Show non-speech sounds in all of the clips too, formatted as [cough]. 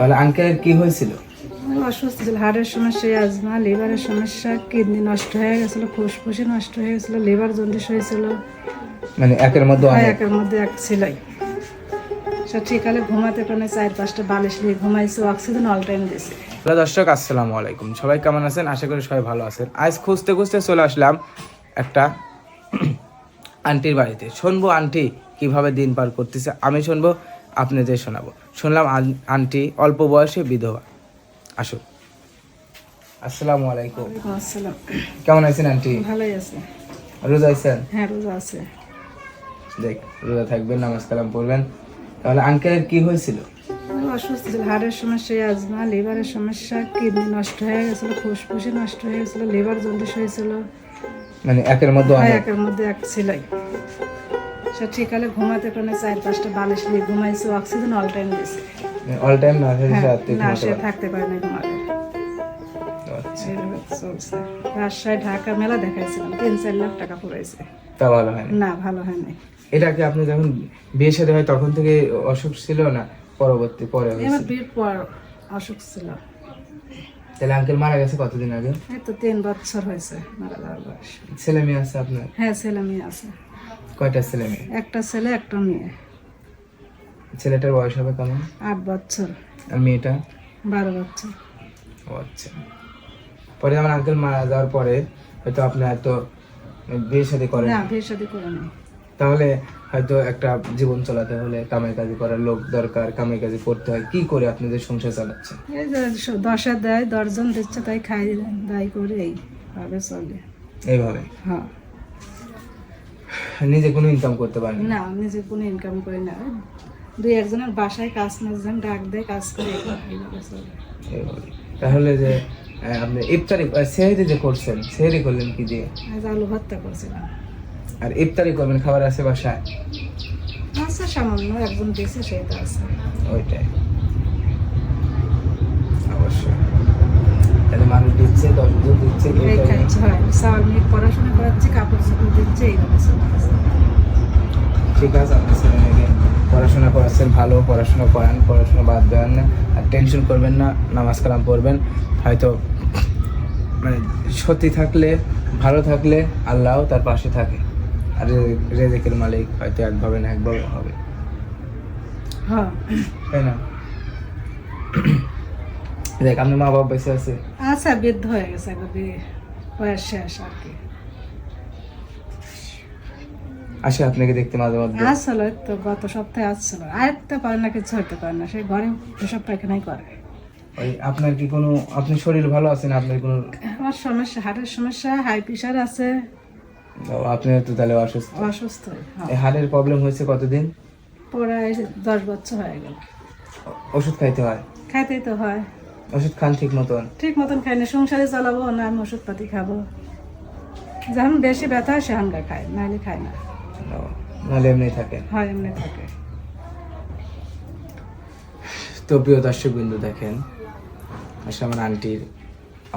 তাহলে আঙ্কেলের কি হয়েছিল? অসুস্থ ছিল হাড়ের সমস্যা আজমা লিভারের সমস্যা কিডনি নষ্ট হয়ে গেছিল ফুসফুসি নষ্ট হয়ে গেছিল লিভার জন্ডিস হয়েছিল। মানে একের মধ্যে অনেক। একের মধ্যে এক ছিলাই। সে ঠিকালে ঘুমাতে পারে চার পাঁচটা বালিশ নিয়ে ঘুমাইছে অক্সিজেন অল টাইম দিয়েছে হ্যালো দর্শক আসসালামু আলাইকুম। সবাই কেমন আছেন? আশা করি সবাই ভালো আছেন। আজ খুঁজতে খুঁজতে চলে আসলাম একটা [clears throat] আন্টির বাড়িতে। শুনব আন্টি কীভাবে দিন পার করতেছে। আমি শুনব আপনাদের শোনাবো। শুনলাম আন- আন্টি অল্প বয়সে বিধবা। আসুন। আসসালামু আলাইকুম। আসসালাম। কেমন আছেন আন্টি? ভালোই আছে। রোজা আছেন? হ্যাঁ রোজা আছে। দেখ রোজা থাকবেন নামাজ কালাম পড়বেন। তাহলে আঙ্কেলের কি হয়েছিল? অসুস্থ ছিল হাড়ের সমস্যা আজমা লিভারের সমস্যা কিডনি নষ্ট হয়ে গেছিল ফুসফুসি নষ্ট হয়ে গেছিল লিভার জন্ডিস হয়েছিল। মানে একের মধ্যে হয় একের মধ্যে এক ছিলাই। সে ঠিকালে ঘুমাতে পারে চার পাঁচটা বালিশ নিয়ে ঘুমাইছে অক্সিজেন অল টাইম দিয়েছে অল টাইম না হ্যাঁ, না সে থাকতে পারে না ঘুমাতে। আচ্ছা। রাজশাহী ঢাকা মেলা দেখাইছিলাম তিন চার লাখ টাকা পড়াইছে তা ভালো হয় না না ভালো হয় নাই এটা কি আপনি যখন বিয়ে সাথে হয় তখন থেকে অসুখ ছিল না পরবর্তী পরে হয়েছে? বিয়ের পর অসুখ ছিল। তাহলে আঙ্কেল মারা গেছে কতদিন আগে? এই তো তিন বছর হয়েছে মারা যাওয়ার বয়স। ছেলে মেয়ে আছে আপনার? হ্যাঁ ছেলে মেয়ে আছে। কয়টা ছেলে মেয়ে? একটা ছেলে একটা মেয়ে। ছেলেটার বয়স হবে কেমন? আট বছর। আর মেয়েটা? বারো বছর। ও আচ্ছা। পরে আমার আঙ্কেল মারা যাওয়ার পরে হয়তো আপনি হয়তো বিয়ে সাথে করেন না বিয়ে শাদি করে নাই। তাহলে হয়তো একটা জীবন চালাতে হলে কামাই কাজি করার লোক দরকার কামাই কাজি করতে হয়। কি করে আপনাদের সংসার চালাচ্ছেন এই যে দশে দেয় দশজন দিচ্ছে তাই খাই দায় করে এইভাবে চলে। এইভাবে? হ্যাঁ। নিজে কোনো ইনকাম করতে পারেন না। নিজে কোনো ইনকাম করি না। দুই একজনের বাসায় কাজ মাঝে ডাক দেয় কাজ করে। তাহলে যে আপনি ইফতারি সেহরি যে করছেন সেহরি করলেন কি দিয়ে? আজ আলু ভর্তা করছিলাম। আর ইফতারি করবেন খাবার আছে বাসায়? আছে সামান্য একজন দিয়েছে সেটা আছে। ওইটাই। অবশ্যই। তাহলে মানুষ দিচ্ছে দশজন দিচ্ছে হয়। পড়াশোনা করাচ্ছে কাপড় চোপড় দিচ্ছে এইভাবে ঠিক আছে আপনি ছেলে মেয়েকে পড়াশোনা করাচ্ছেন ভালো পড়াশোনা করান পড়াশোনা বাদ দেন না আর টেনশন করবেন না নামাজ কালাম পড়বেন হয়তো মানে সত্যি থাকলে ভালো থাকলে আল্লাহও তার পাশে থাকে। আর রেজেকের মালিক হয়তো একভাবে না একভাবে হবে। হ্যাঁ। তাই না? দেখ আপনার মা বাবা বেঁচে আছে? আচ্ছা বৃদ্ধ হয়ে গেছে বয়স শেষ আর কি। আসে আপনাকে দেখতে মাঝে আসছিল এই তো গত সপ্তাহে আসছিল। আর তো পারে না কিছু হতে পারে না সেই ঘরে এসব পায়খানাই করে। ওই আপনার কি কোনো আপনি শরীর ভালো আছেন? আপনার কোনো আমার সমস্যা হার্টের সমস্যা হাই প্রেশার আছে। আপনি তো তাহলে অসুস্থ। অসুস্থ হ্যাঁ। এই হাড়ের প্রবলেম হয়েছে কতদিন? প্রায় দশ বছর হয়ে গেল। ওষুধ খাইতে হয়? খাইতেই তো হয়। ওষুধ খান ঠিক মতন? ঠিক মতন খাই না সংসারে চালাবো না আমি ওষুধপাতি খাব। যখন বেশি ব্যথা হয় সেখান খায় নাহলে খায় না। নাহলে এমনি থাকে। হয় এমনি থাকে। তো প্রিয় দর্শক বিন্দু দেখেন আসলে আমার আন্টির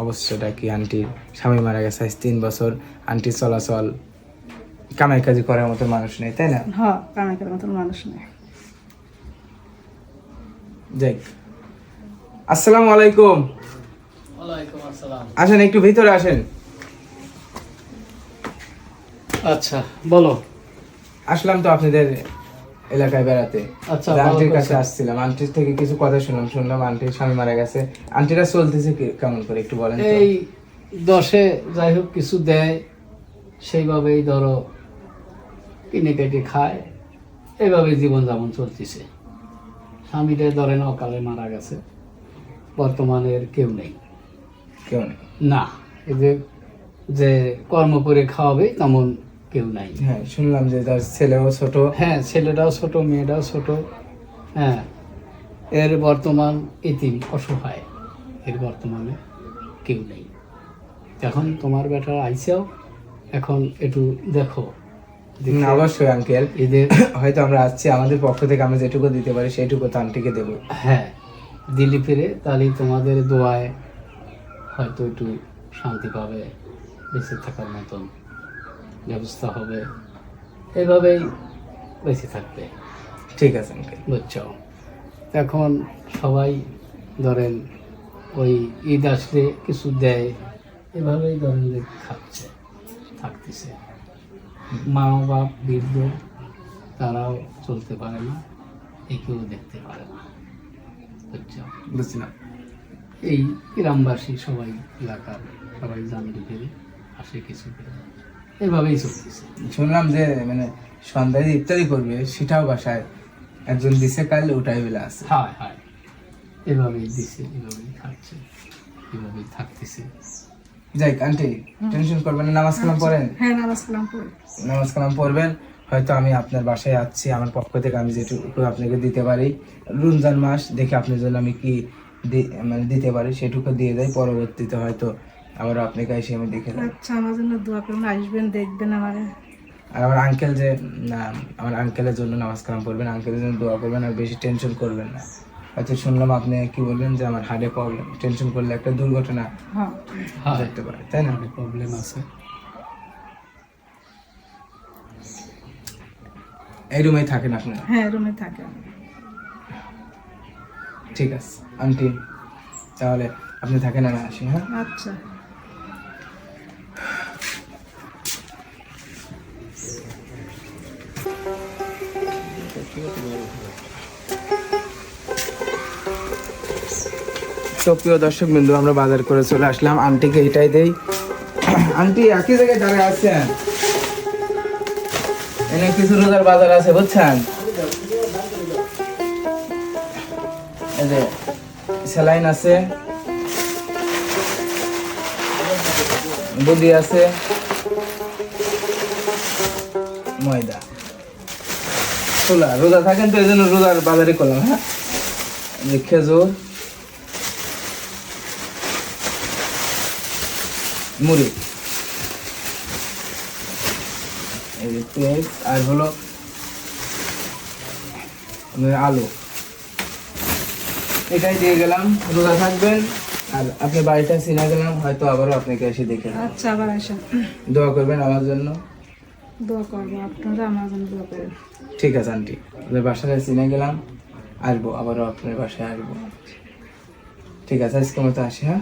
অবস্থাটা কি? আন্টির স্বামী মারা গেছে আজ তিন বছর। আন্টির চলাচল কামাই কাজি করার মতো মানুষ নেই তাই না? হ কামাইকার মতন মানুষ নেই। যাই আসসালামু আলাইকুম। আসেন একটু ভিতরে আসেন। আচ্ছা বলো। আসলাম তো আপনাদের এলাকায় বেড়াতে। আচ্ছা, আন্টির কাছে আসছিলাম। আন্টির থেকে কিছু কথা শুনলাম শুনলাম আন্টির স্বামী মারা গেছে। আন্টিরা চলতেছে কেমন করে একটু বলেন এই দশে যাই হোক কিছু দেয় সেইভাবেই ধরো কিনে কেটে খায় এইভাবে জীবনযাপন চলতেছে। স্বামীটা ধরেন অকালে মারা গেছে বর্তমানের কেউ নেই। কেউ নেই। না এদের যে কর্ম করে খাওয়াবে তেমন কেউ নাই। হ্যাঁ শুনলাম যে তার ছেলেও ছোট। হ্যাঁ ছেলেটাও ছোট মেয়েটাও ছোট। হ্যাঁ এর বর্তমান ইতিম অসহায়। এর বর্তমানে কেউ নেই। এখন তোমার বেটা আইসেও এখন একটু দেখো। না, অবশ্যই আঙ্কেল এদের [coughs] হয়তো আমরা আসছি আমাদের পক্ষ থেকে আমরা যেটুকু দিতে পারি সেইটুকু তানটিকে দেবো। হ্যাঁ দিল্লি ফিরে তাহলে তোমাদের দোয়ায় হয়তো একটু শান্তি পাবে বেঁচে থাকার মতন। ব্যবস্থা হবে। এভাবেই বেঁচে থাকবে। ঠিক আছে আঙ্কেল বুঝছ? এখন সবাই ধরেন ওই ঈদ আসলে কিছু দেয় এভাবেই ধরেন খাচ্ছে থাকতেছে। মা বাপ বৃদ্ধ তারাও চলতে পারে না একেও দেখতে পারে না। বুঝছ? বুঝলাম এই গ্রামবাসী সবাই এলাকার সবাই জানতে পেরে আসে কিছু করে। এভাবেই চলতেছে। শুনলাম যে মানে সন্ধ্যায় ইত্যাদি করবে সেটাও বাসায় একজন দিছে কাল ওটাই বেলা আছে। হয় হয়। এভাবেই দিছে এভাবেই খাচ্ছে এভাবেই থাকতেছে। যাই আন্টি টেনশন করবেন না নামাজ কালাম পড়েন? হ্যাঁ নামাজ কালাম পড়ি। নামাজ কালাম পড়বেন। হয়তো আমি আপনার বাসায় যাচ্ছি আমার পক্ষ থেকে আমি যেটুকু আপনাকে দিতে পারি। রমজান মাস দেখে আপনার জন্য আমি কি দি- মানে দিতে পারি সেটুকু দিয়ে দেয়। পরবর্তীতে হয়তো আবার আপনাকে এসে আমি দেখে আচ্ছা আমার জন্য দোয়া করবেন আসবেন দেখবেন আমার। আর আমার আঙ্কেল যে না আমার আঙ্কেলের জন্য নামাজ কালাম পড়বেন আঙ্কেলের জন্য দোয়া করবেন আর বেশি টেনশন করবেন না। হয়তো শুনলাম আপনি কি বললেন যে আমার হার্টে প্রবলেম টেনশন করলে একটা দুর্ঘটনা হ্যাঁ। হয়। ঘটতে পারে তাই না? প্রবলেম আছে। এই রুমেই থাকেন আপনারা হ্যাঁ রুমে থাকে ঠিক আছে আন্টি তাহলে আপনি থাকেন আমি আসি হ্যাঁ? আচ্ছা। তো প্রিয় দর্শক বিন্দু, আমরা বাজার করে চলে আসলাম। আন্টিকে এটাই দেই। আন্টি, একই জায়গায় দাঁড়িয়ে আছেন? এনে কিছু রোজার বাজার আছে, বুঝছেন? স্যালাইন আছে। বুদ্ধি আছে। ময়দা। খোলা রোজা থাকেন তো, এই জন্য রোজার বাজারে করলাম হ্যাঁ? খেজুর। মুড়ি। পেঁয়াজ আর হলো আলু। এটাই দিয়ে গেলাম রোজা থাকবেন। আর আপনি বাড়িটা চিনা গেলাম হয়তো আবারও আপনাকে এসে দেখে আচ্ছা আবার আসেন। দোয়া করবেন আমার জন্য। দোয়া করব আপনারা আমার জন্য দোয়া করেন। ঠিক আছে আন্টি। আপনার বাসায় চিনে গেলাম আসব আবারও আপনার বাসায় আসব। ঠিক আছে আজকে মতো আসি হ্যাঁ?